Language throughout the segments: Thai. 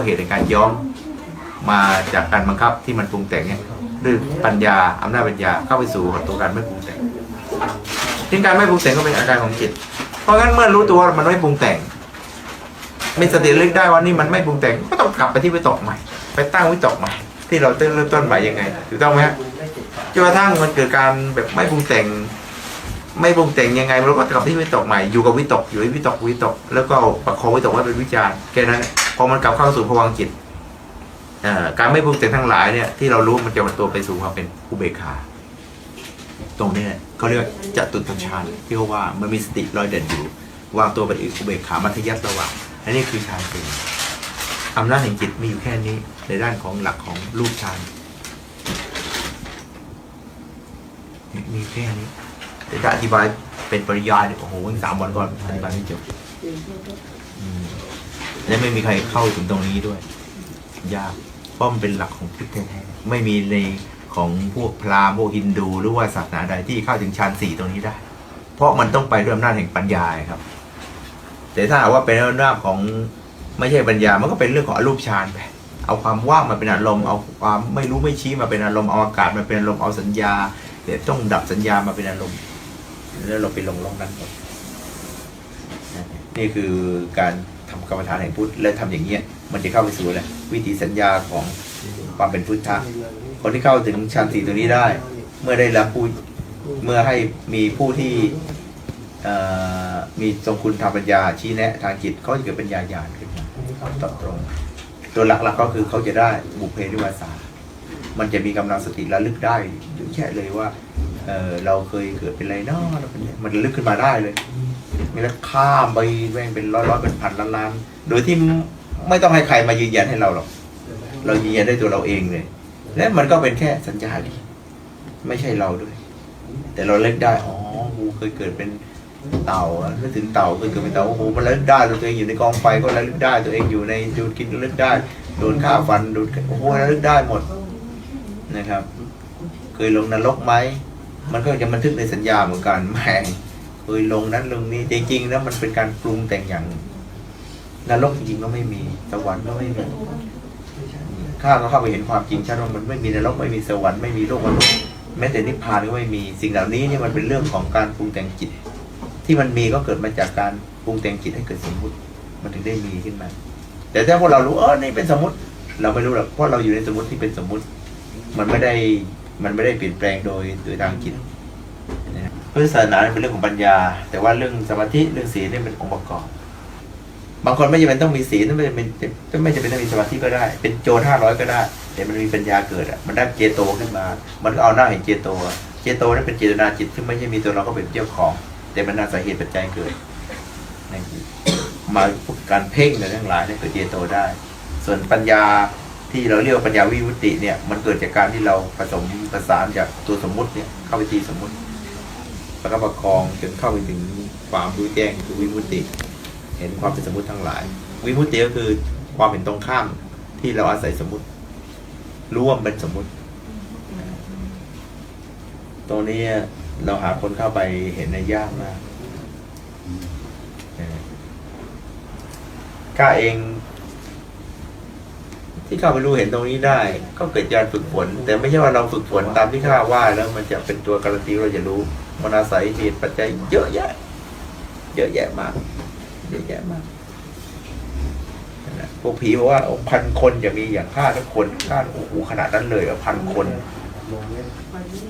ะเหตุในการย้อมมาจากการบังคับที่มันปรุงแต่งเนี่ยด้วยปัญญาอำนาจปัญญาเข้าไปสู่ตัวการไม่ปรุงแต่งที่การไม่ปรุงแต่งก็เป็นอาการของจิต เพราะงั้นเมื่อรู้ตัวว่ามันไม่ปรุงแต่งมีสติระลึกได้ว่านี่มันไม่ปรุงแต่งก็ต้องกลับไปที่วิตกใหม่ ไปตั้งวิตกใหม่ที่เราเริ่มต้นใหม่ยังไงถูกต้องไหมฮะจนกระทั่งมันเกิดการแบบไม่ปรุงแต่ง ไม่ปรุงแต่งยังไงเราก็กลับที่วิตกใหม่อยู่กับวิตกอยู่ในวิตกวิตก แล้วก็ประคองวิตกไว้เป็นวิจารณ์แค่นั้น อมันกลับเข้าสู่ภวังจิตการไม่ปรุงแต่งทั้งหลายเนี่ยที่เรารู้มันจะมันตัวไปสู่ความเป็นอุเบกขา ตรงนี้เนี่ยเขาเรียกว่าจตุตฌานที่เขาว่ามันมีสติลอยเด่นอยู่ วางตัวเป็นอุเบกขามัธยัสระหว่างอันนี้คือฌานสี่อำนาจแห่งจิตมีอยู่แค่นี้ ในด้านของหลักของรูปฌานมีแค่นี้แต่ถ้าอธิบายเป็นปริยายนี่โอ้โหสามวันก่อนอธิบายไม่จบ และไม่มีใครเข้าถึงตรงนี้ด้วย ยากเพราะมันเป็นหลักของพุทธแท้ๆไม่มีในของพวกพราหมณ์พวกฮินดูหรือว่าศาสนาใดที่เข้าถึงฌานสี่ตรงนี้ได้ เพราะมันต้องไปด้วยอำนาจแห่งปัญญาครับ แต่ถ้าหากว่าเป็นอำนาจของไม่ใช่ปัญญา มันก็เป็นเรื่องของอรูปฌานไปเอาความว่างมาเป็นอารมณ์เอาความไม่รู้ไม่ชี้มาเป็นอารมณ์เอาอากาศมาเป็นอารมณ์เอาสัญญาเดี๋ยวต้องดับสัญญามาเป็นอารมณ์แล้วเราไปลงลงนั้นหมดนี่คือการ ทำกรรมฐานแห่งพุทธและทำอย่างเงี้ยมันจะเข้าไปสู่อะไรวิธีสัญญาของความเป็นพุทธะคนที่เข้าถึงฌานสี่ตัวนี้ได้ เมื่อได้รับผู้เมื่อให้มีผู้ที่มีทรงคุณทางปัญญาชี้แนะทางจิตเขาจะเกิดปัญญาญาณขึ้นมาตอบตรง ตัวหลักๆก็คือเขาจะได้บุพเพนิวาสามันจะมีกำลังสติระลึกได้เยอะแยะเลยว่าเเราเคยเกิดเป็นไรเนาะเราเป็นเนี่ยมันระลึกขึ้นมาได้เลย ม่แล้วข้ามไปแม่งเป็นร้อยร้อยๆเป็นพันล้านล้านๆโดยที่ไม่ต้องให้ใครมายืนยันให้เราหรอก เรายืนยันได้ตัวเราเองเลย และมันก็เป็นแค่สัญญาดีไม่ใช่เราด้วย แต่เราเล็กได้ อ๋อกูเคยเกิดเป็นเต่าอะนึกถึงเต่าเคยเกิดเป็นเต่าโอ้โหมันเล็กได้ตัวเองอยู่ในกองไฟก็ระลึกได้ตัวเองอยู่ในดูดกินระลึกได้โดนฆ่าฟันโดนโอ้โหระลึกได้หมดนะครับ เคยลงนรกไหมมันก็จะบันทึกในสัญญาเหมือนกันแหม เคยลงนั้นลงนี้จริงๆแล้วมันเป็นการปรุงแต่งอย่างนรกจริงๆก็ไม่มีสวรรค์ก็ไม่มีข้าก็เข้าไปเห็นความจริงชัดว่ามันไม่มีนรกไม่มีสวรรค์ไม่มีโลกมนุษย์แม้แต่นิพพานก็ไม่มีสิ่งเหล่านี้เนี่ยมันเป็นเรื่องของการปรุงแต่งจิต ที่มันมีก็เกิดมาจากการปรุงแต่งจิตให้เกิดสมมติ มันถึงได้มีขึ้นมา แต่ถ้าพวกเรารู้เออนี่เป็นสมมติ เราไม่รู้หรอกเพราะเราอยู่ในสมมติที่เป็นสมมติ มันไม่ได้มันไม่ได้เปลี่ยนแปลงโดยโดยทางจิต พุทธศาสนาเป็นเรื่องของปัญญา แต่ว่าเรื่องสมาธิเรื่องศีลนี่เป็นองค์ประกอบ บางคนไม่จำเป็นต้องมีศีลไม่จำเป็นไม่จำเป็นต้องมีสมาธิก็ได้ เป็นโจรห้าร้อยก็ได้แต่มันมีปัญญาเกิดอะมันได้เจโตขึ้นมา มันก็เอาหน้าเห็นเจโต เจโตนั่นเป็นเจตนาจิตซึ่งไม่ใช่มีตัวเราก็เป็นเจ้าของ แต่มันอาศัยเหตุปัจจัยเกิดมาการเพ่งอะไรทั้งหลายเนี่ยเกิดเจโตได้ ส่วนปัญญาที่เราเรียกว่าปัญญาวิมุติเนี่ย มันเกิดจากการที่เราผสมประสานจากตัวสมมุติเนี่ยเข้าไปตีสมมุติ แล้วก็ประคองจนเข้าไปถึงความรู้แจ้งคือวิมุตติ เห็นความเป็นสมมติทั้งหลาย วิมุตติก็คือความเห็นตรงข้ามที่เราอาศัยสมมติรู้ว่ามันเป็นสมมติ ตรงนี้เราหาคนเข้าไปเห็นในยากมากข้าเอง ที่ข้าไปรู้เห็นตรงนี้ได้ ก็เกิดการฝึกฝน แต่ไม่ใช่ว่าเราฝึกฝนตามที่ข้าว่าแล้วมันจะเป็นตัวการันตีเราจะรู้ มันอาศัยเหตุปัจจัยเยอะแยะ เยอะแยะมาก เยอะแยะมากพวกผีบอกว่าพันคนจะมีอย่างฆ่าทุกคนฆ่าโอ้โหขนาดนั้นเลยเหรอพันคน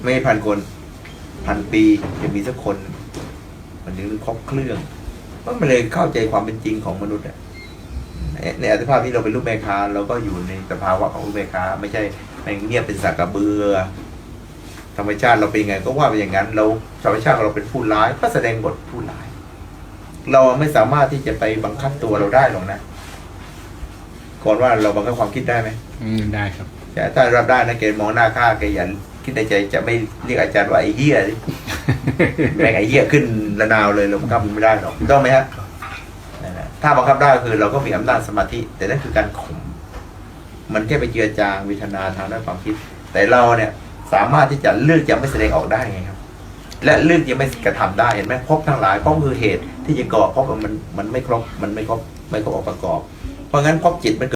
ไม่พันคน พันปีจะมีสักคน มันถึงครบเครื่องมันเลยเข้าใจความเป็นจริงของมนุษย์อะในในอัตภาพที่เราเป็นรูปแม่ค้าเราก็อยู่ในสภาวะของรูปแม่ค้า ไม่ใช่แม่งเงียบเป็นสักกระเบือ ธรรมชาติเราเป็นยังไงก็ว่าไปอย่างนั้น เราธรรมชาติของเราเป็นผู้ร้ายก็แสดงบทผู้ร้าย เราไม่สามารถที่จะไปบังคับตัวเราได้หรอกนะก่อนว่าเราบังคับความคิดได้ไหมอืมได้ครับแต่ถ้ารับได้นะแกมองหน้าข้าแกอย่าคิดในใจจะไม่เรียกอาจารย์ว่าไอ้เหี้ยดิแม่งไอ้เหี้ยขึ้นระนาวเลยเราบังคับมันไม่ได้หรอกถูกต้องไหมฮะนั่นแหละถ้าบังคับได้ก็คือเราก็มีอำนาจสมาธิ แต่นั่นคือการข่มมันแค่ไปเจือจางวิทนาทางด้านความคิด แต่เราเนี่ย สามารถที่จะเลือกจะไม่แสดงออกได้ไงครับ และเลือกจะไม่กระทำได้เห็นไหมพบทั้งหลายพบคือเหตุที่จะก่อพบมันมันไม่ครบมันไม่ครบไม่ครบองค์ประกอบ เพราะงั้นพบจิตมัน